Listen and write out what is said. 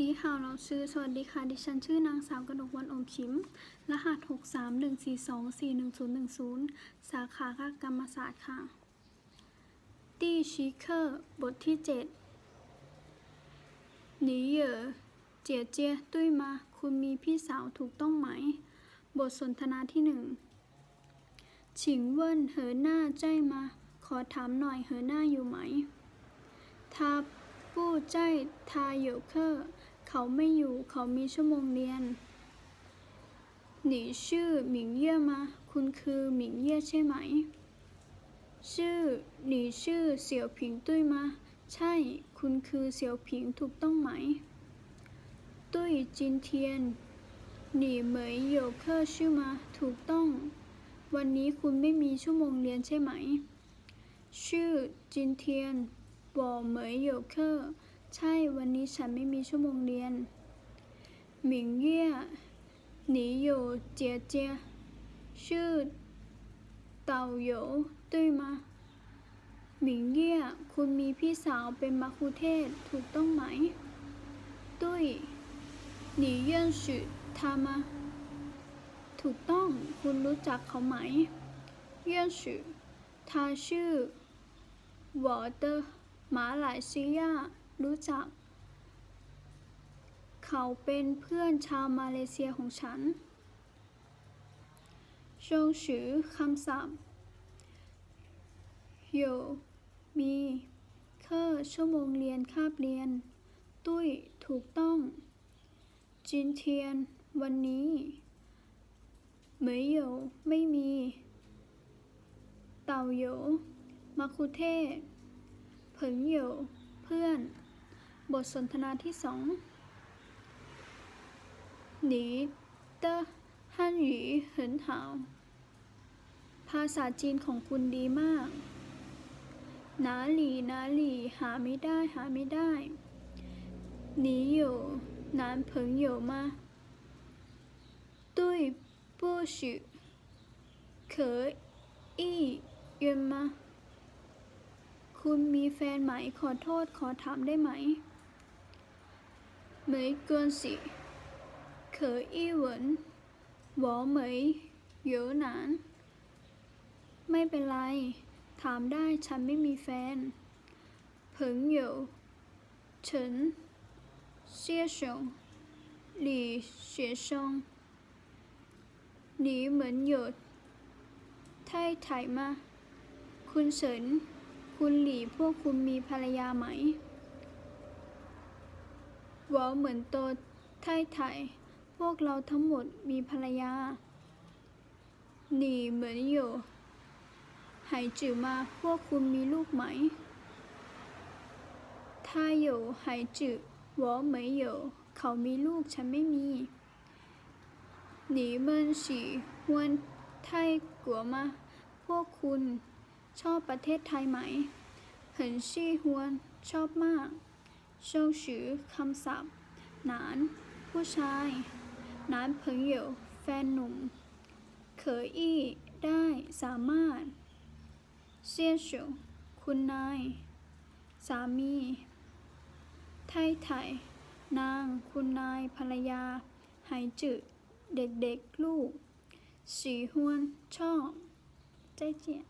นี่ฮาวเราชื่อสวัสดีค่ะ ดิฉันชื่อนางสาวกนกวันอมชิม รหัส 631424110 สาขาคกรรมศาสตร์ค่ะ ตี้ชิเคอร์ บทที่7หนีเหยอเจียเจียตุ้ยมา คุณมีพี่สาวถูกต้องไหม บทสนทนาที่หนึ่งฉิงเวินเหอหน้าใจมา ขอถามหน่อยเหอหน้าอยู่ไหมถ้า ผู้ใจทาเหยวเคอร์เขาไม่อยู่เขามีชั่วโมงเรียนหนีชื่อหมิงเย่ยมา คุณคือหมิงเย่ยใช่ไหม ชื่อหนีชื่อเสี่ยวผิงตุ้ยมา ใช่ คุณคือเสี่ยวผิงถูกต้องไหม ตุ้ยจินเทียน หนีเหมยเยวเคอร์ชื่อมา ถูกต้อง วันนี้คุณไม่มีชั่วโมงเรียนใช่ไหม ชื่อจินเทียน บอกเหมยเหยวเคอร์ใช่วันนี้ฉันไม่มีชั่วโมงเรียน หมิงเย่หนีอยู่เจียเจีย ชื่อเต่าเหยวตุ้ยมาหมิงเย่คุณมีพี่สาวเป็นมัคคุเทศก์ถูกต้องไหม ตุ้ยหนีเยี่ยนสืทามา ถูกต้องคุณรู้จักเขาไหม เยี่ยนสื他是我的 มาหลายเซียรู้จัก เขาเป็นเพื่อนชาวมาเลเซียของฉันชงชื่อคำศัพท์โยมีเคอร์ชั่วโมงเรียนคาบเรียน ตุ้ยถูกต้อง จินเทียน วันนี้เหมยโยไม่มี เต่าโยมาคุเท เผิงโยเพื่อน บทสนทนาที่สองหนีเตอฮั่นหยีเหินหาว ภาษาจีนของคุณดีมากหนาหลีหนาหลีหาไม่ได้หาไม่ได้หนีอยู่นานเผิงอยู่มาตุ้ยปู้许可以约吗 คุณมีแฟนไหม ขอโทษขอถามได้ไหมเหมยเกินสิเขออี้เหวิอเหมยเยอะหนาน ไม่เป็นไร ถามได้ฉันไม่มีแฟนเผิงเหยวเฉินเซี่ยชลี่เฉียชหนีเหมือนหยไท่ไถมา คุณเฉิน คุณหลี่พวกคุณมีภรรยาไหมวอเหมือนโตไทไทพวกเราทั้งหมดมีภรรยา หนีเหมือนอยู่หายจื่อมาพวกคุณมีลูกไหม ถ้าอยู่หายจื่อวอไหมยอยู่เขามีลูกฉันไม่มีหนีเมินฉีฮวนไทกลัวมา พวกคุณ ชอบประเทศไทยไหมเหินชี่ฮวน ชอบมากโชวชือคำศัพท์นาน ผู้ชาย หนานเพิงเหยวแฟนหนุ่มเคยอี้ได้สามารถเซียเฉียวคุณนาย สามี ไทยไทยนาง คุณนาย ภรรยาหายจืดเด็กๆ ลูก สีหวน ชอบ ใจเจีย